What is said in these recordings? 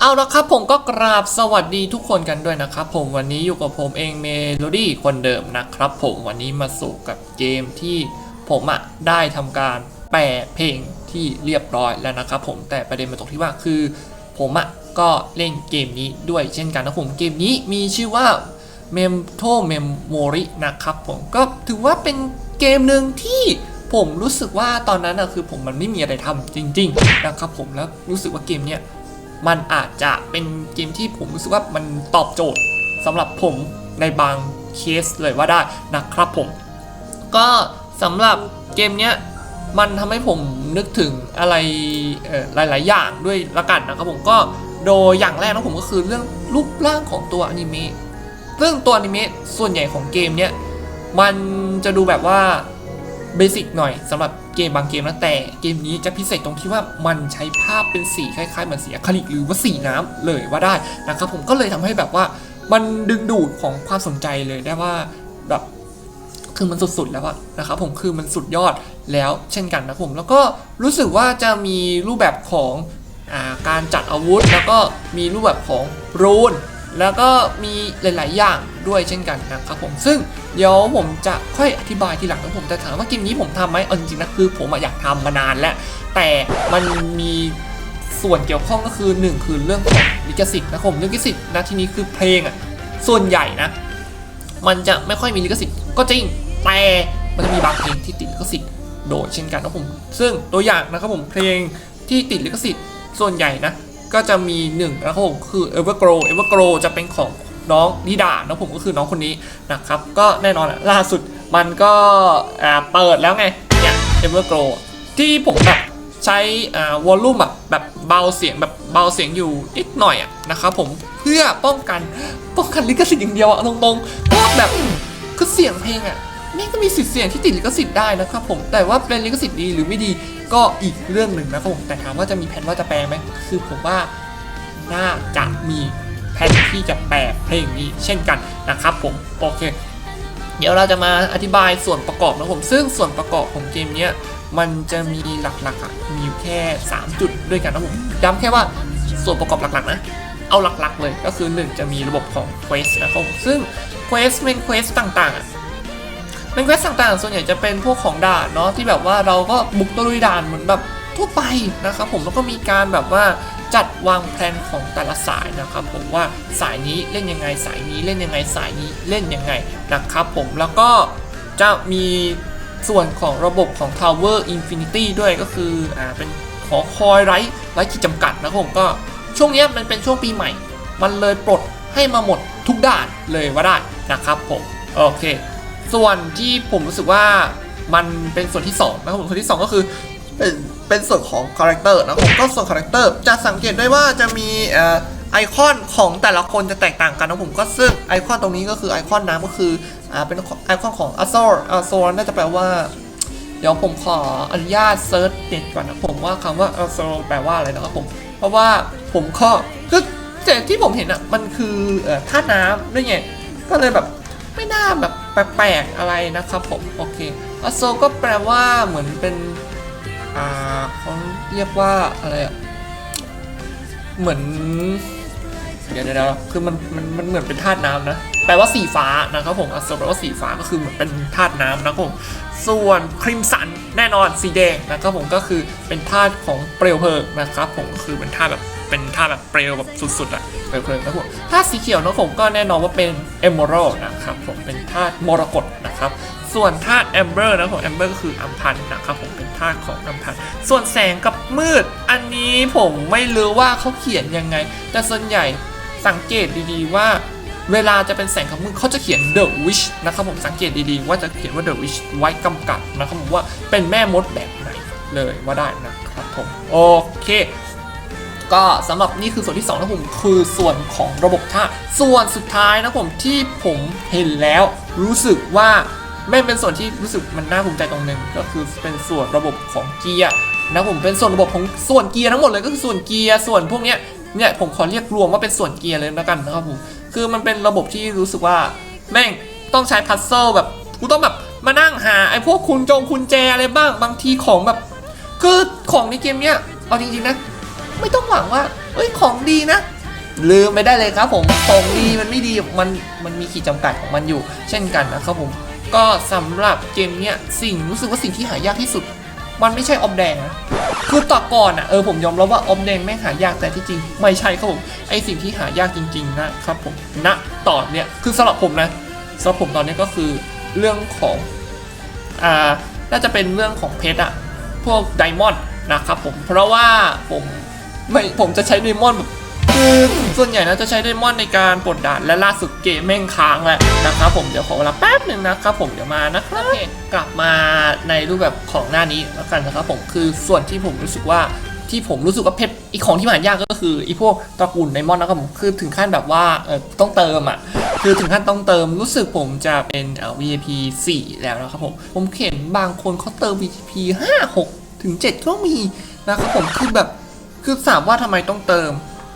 เอาละครับผมก็กราบสวัสดีทุกคนกันด้วยนะครับผมวันนี้อยู่กับผมเองเมโลดี้คนเดิมนะครับผมวันนี้มาสู่กับเกมที่ผมอะได้ทำการแปลเพลงที่เรียบร้อยแล้วนะครับผมแต่ประเด็นมาตรงที่ว่าคือ ผมอะก็เล่นเกมนี้ด้วยเช่นกันนะผมเกมนี้มีชื่อว่า m e m t o Memory นะครับผมก็ถือว่าเป็นเกมหนึ่งที่ผมรู้สึกว่าตอนนั้นอะคือผมมันไม่มีอะไรทำจริง ๆ นะครับผมแล้วรู้สึกว่าเกมเนี้ย มันอาจจะเป็นเกมที่ผมรู้สึกว่ามันตอบโจทย์สำหรับผมในบางเคสเลยว่าได้นะครับผม ก็สำหรับเกมเนี้ยมันทำให้ผมนึกถึงอะไรหลาย ๆ อย่างด้วยละกันนะครับผมก็โดยอย่างแรกนะผมก็คือเรื่องรูปร่างของตัวอนิเมะซึ่งตัวอนิเมะส่วนใหญ่ของเกมเนี้ยมันจะดูแบบว่า สิกหน่อยสำหรับเกมบางเกมนะแต่เกมนี้จะพิเศษตรงที่ว่ามันใช้ภาพเป็นสีคล้ายๆเหมือนสีอะคริลิกหรือว่าสีน้ำเลยว่าได้นะครับผมก็เลยทำให้แบบว่ามันดึงดูดของความสนใจเลยได้ว่าแบบคือมันสุดๆแล้วอะนะครับผมคือมันสุดยอดแล้วเช่นกันนะผม แล้วก็รู้สึกว่าจะมีรูปแบบของอาการจัดอาวุธ แล้วก็มีรูปแบบของรูน แล้วก็มีหลาย ๆ อย่างด้วยเช่นกันนะครับผมซึ่งเดี๋ยวผมจะค่อยอธิบายทีหลังนะผมจะถามว่าเกมนี้ผมทำไหมเอาจริงๆนะคือผมอยากทำมานานแล้ว แต่มันมีส่วนเกี่ยวข้องก็คือหนึ่งคือเรื่องของลิขสิทธิ์นะครับผมลิขสิทธิ์นะที่นี้คือเพลงอะส่วนใหญ่นะ มันจะไม่ค่อยมีลิขสิทธิ์ก็จริงแต่มันจะมีบางเพลงที่ติดลิขสิทธิ์โดยเช่นกันนะผมซึ่งตัวอย่างนะครับผมเพลงที่ติดลิขสิทธิ์ส่วนใหญ่นะ ก็จะมีหนึ่งนะครับผมคือ Evergrow Evergrow จะเป็นของน้องนิดานะผมก็คือน้องคนนี้นะครับ ก็แน่นอนล่าสุดมันก็เปิดแล้วไงเนี่ย Evergrow ที่ผมแบบใช้อ่าวอลลุ่มแบบแบบเบาเสียงแบบเบาเสียงอยู่นิดหน่อยอะนะครับผมเพื่อป้องกันป้องกันลิขสิทธิ์อย่างเดียวอะตรงๆก็แบบคือเสียงเพลงอะ แม่ก็มีสิทธิ์เสี่ยงที่ติดลิขสิทธิ์ได้นะครับผมแต่ว่าเป็นลิขสิทธิ์ดีหรือไม่ดีก็อีกเรื่องหนึ่งนะครับผมแต่ถามว่าจะมีแผนว่าจะแปลไหมคือผมว่าน่าจะมีแผนที่จะแปลเพลงนี้เช่นกันนะครับผมโอเค เดี๋ยวเราจะมาอธิบายส่วนประกอบนะผมซึ่งส่วนประกอบของเกมนี้มันจะมีหลักๆอะมีอยู่แค่ 3 จุดด้วยกันนะผมย้ำแค่ว่าส่วนประกอบหลักๆนะเอาหลักๆเลยก็คือ 1 จะมีระบบของ Quest นะครับผมซึ่ง Quest เป็น Quest ต่างๆ เป็นเควสต่างๆ ส่วนใหญ่จะเป็นพวกของด่านเนาะที่แบบว่าเราก็บุกตะลุยด่านเหมือนแบบทั่วไปนะครับผมแล้วก็มีการแบบว่าจัดวางแผนของแต่ละสายนะครับผมว่าสายนี้เล่นยังไงสายนี้เล่นยังไงสายนี้เล่นยังไงนะครับผมแล้วก็จะมีส่วนของระบบของ Tower Infinity ด้วยก็คืออ่าเป็นหอคอยไร้ไร้ขีดจำกัดนะครับผมก็ช่วงนี้มันเป็นช่วงปีใหม่ มันเลยปลดให้มาหมดทุกด่านเลยว่าได้นะครับผม โอเค ส่วนที่ผมรู้สึกว่ามันเป็นส่วนที่2นะครับผมส่วนที่ 2 ก็คือเป็นเป็นส่วนของคาแรคเตอร์นะครับผมก็ส่วนคาแรคเตอร์จะสังเกตได้ว่าจะมีเอ่อไอคอนของแต่ละคนจะแตกต่างกันนะครับผมก็ซึ่งไอคอนตรงนี้ก็คือไอคอนน้ำก็คืออ่าเป็นไอคอนของอ z ซ r ร์อ z ซ r น่าจะแปลว่า เดี๋ยวผมขออนุญาตเซิร์ชเน็ตก่อนนะผมว่าคำว่า a z ซ r แปลว่าอะไรนะครับผม เพราะว่าผมก็คือแต่ที่ผมเห็นอะมันคือเอ่อท่าน้ำด้วยไงก็เลยแบบไม่น่าแบบ แปลกๆอะไรนะครับผมโอเคอโซก็แปลว่าเหมือนเป็นอ่าเขาเรียกว่าอะไรอะเหมือนเดี๋ยวเดี๋ยวเดี๋ยวคือมันมันมันเหมือนเป็นธาตุน้ำนะ แปลว่าสีฟ้านะครับผมอโซแปลว่าสีฟ้าก็คือเหมือนเป็นธาตุน้ำนะครับผมส่วนครีมสันแน่นอนสีแดงนะครับผมก็คือเป็นธาตุของเปลวเพลิงนะครับผมก็คือเป็นธาตุแบบเป็นธาตุแบบเปลวแบบสุดๆอะเปลวเพลิงนะครับผมธาตุสีเขียวนะครับผมก็แน่นอนว่าเป็นเอม r ร l นะครับผมเป็นธาตุมรกตนะครับส่วนธาตุแอมเบอร์นะครับผมแอมเบอร์ก็คืออัมพันนะครับผมเป็นธาตุของอัมพันส่วนแสงกับมืด อันนี้ผมไม่รู้ว่าเขาเขียนยังไง แต่ส่วนใหญ่สังเกตดีๆว่า เวลาจะเป็นแสงกับมืดเขาจะเขียน The Wish นะครับผมสังเกตดีๆ ว่าจะเขียนว่า The Wish ไว้กำกับนะครับผมว่าเป็นแม่มดแบบไหนเลยว่าได้นะครับผมโอเค ก็สำหรับนี่คือส่วนที่2นะผมคือส่วนของระบบท่าส่วนสุดท้ายนะผมที่ผมเห็นแล้ว รู้สึกว่าไม่เป็นส่วนที่รู้สึกมันน่าภูมิใจตรงหนึ่งก็คือเป็นส่วนระบบของเกียร์นะผมเป็นส่วนระบบของส่วนเกียร์ทั้งหมดเลยก็คือส่วนเกียร์ส่วนพวกเนี้ยเนี่ยผมขอเรียกรวมว่าเป็นส่วนเกียร์เลยแล้วกันนะครับผม คือมันเป็นระบบที่รู้สึกว่า แม่งต้องใช้พัซเซิลแบบกูต้องแบบมานั่งหาไอ้พวกคุณจงคุณแจอะไรบ้างบางทีของแบบ คือของในเกมเนี้ยเอาจริงๆนะ ไม่ต้องหวังว่าเอ้ยของดีนะลืมไปได้เลยครับผมของดีมันไม่ดีมันมันมีขีดจำกัดของมันอยู่ เช่นกันนะครับผมก็สำหรับเกมเนี้ยสิ่งรู้สึกว่าสิ่งที่หายากที่สุด มันไม่ใช่ออมแดงนะคือต่อก่อนอะเออผมยอมรับว่าออมแดงไม่งหายากแต่ที่จริง ไม่ใช่ครับผมไอสิ่งที่หายากจริง ๆ นะครับผมณตอนเนี้ยคือสำหรับผมนะสำหรับผมตอนนี้ก็คือเรื่องของอ่าน่าจะเป็นเรื่องของเพชรอะพวกไดมอนด์นะครับผมเพราะว่าผมไม่ผมจะใช้ไดมอนด์แบบ คือส่วนใหญ่นะจะใช้ไดมอนด์ในการปลดด่านและล่าสุดเกมแม่งค้างแหล้วนะครับผมเดี๋ยวขอเวลาแป๊บหนึ่งนะครับผมเดี๋ยวมานะครับโอเคกลับมาในรูปแบบของหน้านี้แล้วกันนะครับผมคือส่วนที่ผมรู้สึกว่าที่ผมรู้สึกว่าเพชรอีกของที่หายากก็คืออีพวกตระกูลไดมอนด์นะครับผมคือถึงขั้นแบบว่าเออต้องเติมอะคือถึงขั้นต้องเติมรู้สึกผมจะเป็นเอ่อ VIP 4 แล้วนะครับผมผมเห็นบางคนเขาเติม VIP 5 6 ถึง 7 ก็มีนะครับผมคือแบบคือถามว่าทำไมต้องเติม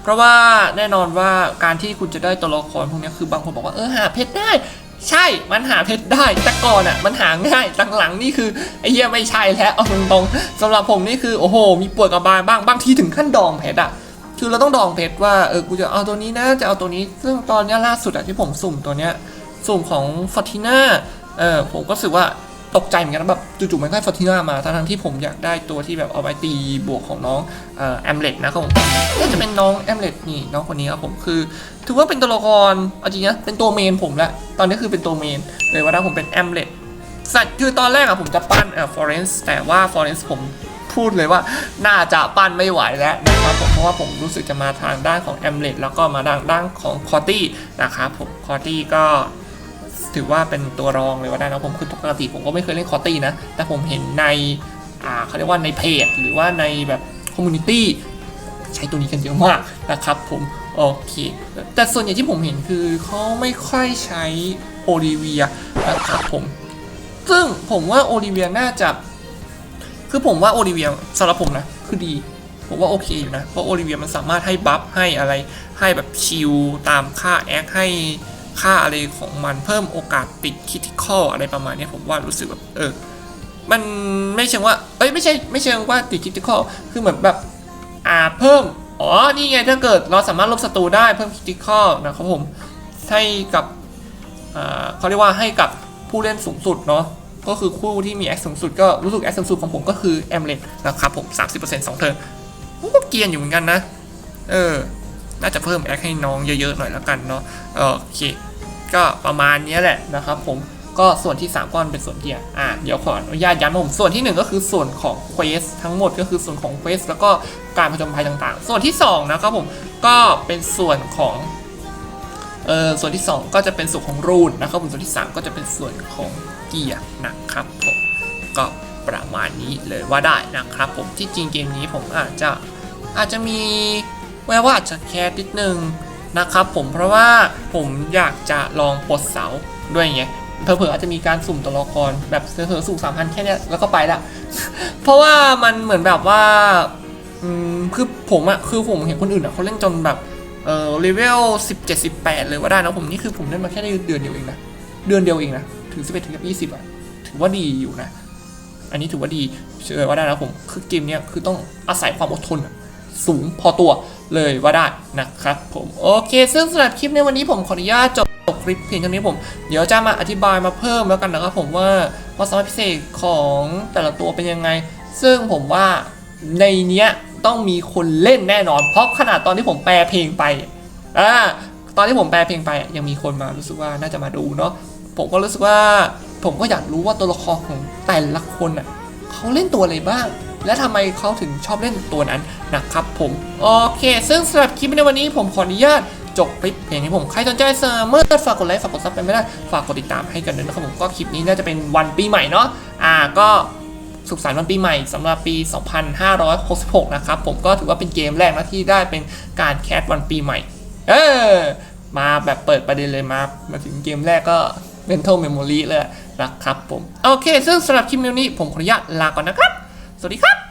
ราะว่าแน่นอนว่าการที่คุณจะได้ตัวละครพวกนี้คือบางคนบอกว่าเออหาเพชรได้ ใช่มันหาเพชรได้ แต่ก่อนอะมันหาง่ายหลังๆนี่คือไอ้เหี้ยไม่ใช่แล้วเอาตรงๆสำหรับผมนี่คือโอ้โห มีปวดกระบาลบ้างบางทีถึงขั้นดองเพชรอะคือเราต้องดองเพชรว่าเออกูจะเอาตัวนี้นะจะเอาตัวนี้ ซึ่งตอนนี้ล่าสุดอะที่ผมสุ่มตัวเนี้ยสุ่มของฟอร์ติน่าเออผมก็รู้สึกว่า ตกใจเหมือนกันนะแบบจู่ๆมันก็ฟอร์ติน่ามาทั้งที่ผมอยากได้ตัวที่แบบเอาไปตีบวกของน้องแอมเล็ตนะครับผมน่าจะเป็นน้องแอมเล็ตนี่น้องคนนี้ครับผมคือ ถือว่าเป็นตัวละครเอาจริงนะเป็นตัวเมนผมแหละตอนนี้คือเป็นตัวเมนเลยว่าถ้าผมเป็นแอมเล็ตสัตว์คือตอนแรกอะผมจะปั้นเอ่อฟอเรนซ์แต่ว่าฟอเรนซ์ผมพูดเลยว่าน่าจะปั้นไม่ไหวแล้วนะครับผมเพราะว่าผมรู้สึกจะมาทางด้านของแอมเล็ตแล้วก็มาทางด้านของคอร์ตี้นะครับผมคอร์ตี้ก็ ถือว่าเป็นตัวรองเลยว่าได้นะผมคือปกติผมก็ไม่เคยเล่นคอร์ตี้นะ แต่ผมเห็นในอ่าเขาเรียกว่าในเพจ หรือว่าในแบบคอมมูนิตี้ใช้ตัวนี้กันเยอะมากนะครับผมโอเค แต่ส่วนใหญ่ที่ผมเห็นคือเขาไม่ค่อยใช้โอลิเวียนะครับผม ซึ่งผมว่าโอลิเวียน่าจะ คือผมว่าโอลิเวียสำหรับผมนะ คือดี ผมว่าโอเคอยู่นะ เพราะโอลิเวียมันสามารถให้บัฟให้อะไร ให้แบบชิลตามค่าแอคให้ ค่าอะไรของมันเพิ่มโอกาสติดคิติคออะไรประมาณนี้ผมว่ารู้สึกแบบเออมันไม่เชิงว่าเอ้ยไม่ใช่ไม่เชิงว่าติดคิติคอคือเหมือนแบบอ่าเพิ่มอ๋อนี่ไงถ้าเกิดเราสามารถลบศัตรูได้เพิ่มคิติคอนะครับผมให้กับอ่าเขาเรียกว่าให้กับผู้เล่นสูงสุดเนาะก็คือคู่ที่มีแอคสูงสุดก็รู้สึกแอคสูงสุดของผมก็คือแอมเลตนะครับผม 30% 2เทิร์นผมก็เกียนอยู่เหมือนกันนะ เออ น่าจะเพิ่มแอคให้น้องเยอะๆหน่อยแล้วกันเนาะโอเค ก็ประมาณนี้แหละนะครับผมก็ส่วนที่ 3 ก้อนเป็นส่วนที่อะอะเดี๋ยวขออนุญาตย้ำผม ส่วนที่ 1 ก็คือส่วนของเควสทั้งหมดก็คือส่วนของเควสแล้วก็การผจญภัยต่างๆ ส่วนที่ 2 นะครับผมก็เป็นส่วนของเออส่วนที่ 2 ก็จะเป็นส่วนของรูนนะครับผมส่วนที่ 3 ก็จะเป็นส่วนของเกียร์นะครับผมก็ประมาณนี้เลยว่าได้นะครับผมที่จริงเกมนี้ผมอาจจะอาจจะมีแววว่าอาจจะแคสนิดนึง นะครับผมเพราะว่าผมอยากจะลองปลดเสาด้วยไงเผลอๆอาจจะมีการสุ่มตัวละครแบบเผลอๆสุ่มสามพันแค่นี้แล้วก็ไปละ เพราะว่ามันเหมือนแบบว่าอืมคือผมอะคือผมเห็นคนอื่นอะเขาเล่นจนแบบเออเลเวลสิบเจ็ดสิบแปดเลยว่าได้นะผมนี่คือผมเล่นมาแค่ได้เดือนเดียวเองนะเดือนเดียวเองนะถึงสิบเอ็ดถึงยี่สิบอะถือว่าดีอยู่นะ อันนี้ถือว่าดีเชื่อว่าได้นะผมคือเกมเนี้ยคือต้องอาศัยความอดทนสูงพอตัว เลยว่าได้นะครับผมโอเค ซึ่งสำหรับคลิปในวันนี้ผมขออนุญาตจบคลิปเพียงเท่านี้ผม เดี๋ยวจะมาอธิบายมาเพิ่มแล้วกันนะครับผมว่าความสามารถพิเศษของแต่ละตัวเป็นยังไง ซึ่งผมว่าในเนี้ยต้องมีคนเล่นแน่นอน เพราะขนาดตอนที่ผมแปลเพลงไปอ่าตอนที่ผมแปลเพลงไปยังมีคนมารู้สึกว่าน่าจะมาดูเนาะผมก็รู้สึกว่า ผมก็อยากรู้ว่าตัวละครของแต่ละคนอะเขาเล่นตัวอะไรบ้าง และทำไมเขาถึงชอบเล่นตัวนั้นนะครับผมโอเค ซึ่งสำหรับคลิปในวันนี้ผมขออนุญาตจบคลิปเพียงที่ผม ใครสนใจเสมอฝากกดไลค์ฝากกดซับไปไม่ได้ ฝากกดติดตามให้กันด้วยนะครับผมก็คลิปนี้น่าจะเป็นวันปีใหม่เนาะอ่าก็สุขสันต์วันปีใหม่สำหรับปี 2566 นะครับผมก็ถือว่าเป็นเกมแรกนะที่ได้เป็นการแคสวันปีใหม่ เออ มาแบบเปิดประเด็นเลยมา มาถึงเกมแรกก็ mental memory เลยนะครับผม โอเค ซึ่งสำหรับคลิปนี้ผมขออนุญาตลาก่อนนะครับ สวัสดีครับ